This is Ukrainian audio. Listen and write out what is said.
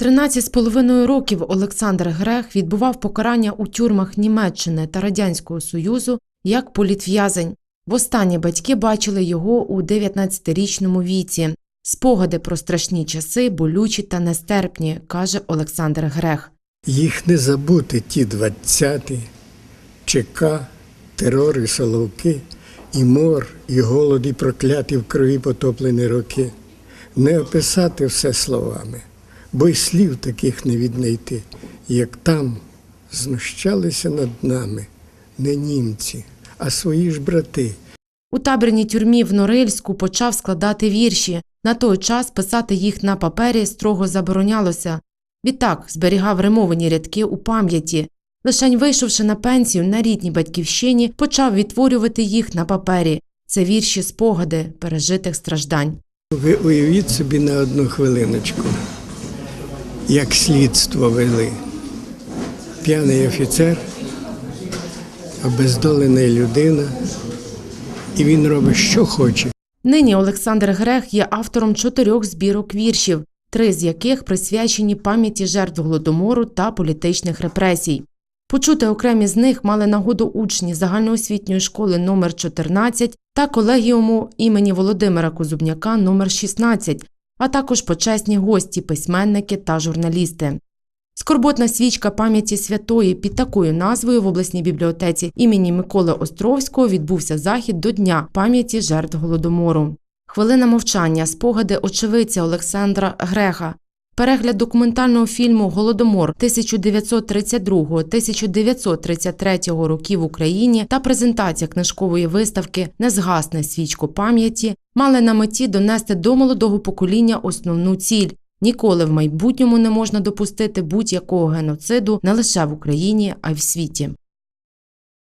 13 з половиною років Олександр Грех відбував покарання у тюрмах Німеччини та Радянського Союзу як політв'язень. Востаннє батьки бачили його у 19-річному віці. Спогади про страшні часи болючі та нестерпні, каже Олександр Грех. Їх не забути ті двадцяті, ЧК, терор і соловки, і мор, і голод, і прокляті в крові потоплені роки. Не описати все словами, бо й слів таких не віднайти, як там знущалися над нами не німці, а свої ж брати. У табірній тюрмі в Норильську почав складати вірші. На той час писати їх на папері строго заборонялося. Відтак зберігав римовані рядки у пам'яті. Лишень вийшовши на пенсію на рідній батьківщині, почав відтворювати їх на папері. Це вірші спогади пережитих страждань. Ви уявіть собі на одну хвилиночку, як слідство вели. П'яний офіцер, обездолена людина, і він робить, що хоче. Нині Олександр Грех є автором чотирьох збірок віршів, три з яких присвячені пам'яті жертв голодомору та політичних репресій. Почути окремі з них мали нагоду учні загальноосвітньої школи номер 14 та колегіуму імені Володимира Козубняка номер 16, а також почесні гості, письменники та журналісти. Скорботна свічка пам'яті святої під такою назвою в обласній бібліотеці імені Миколи Островського відбувся захід до Дня пам'яті жертв голодомору. Хвилина мовчання, спогади очевидця Олександра Греха, перегляд документального фільму Голодомор 1932-1933 років в Україні та презентація книжкової виставки Не згасне свічку пам'яті мали на меті донести до молодого покоління основну ціль Ніколи в майбутньому не можна допустити будь-якого геноциду не лише в Україні, а й в світі.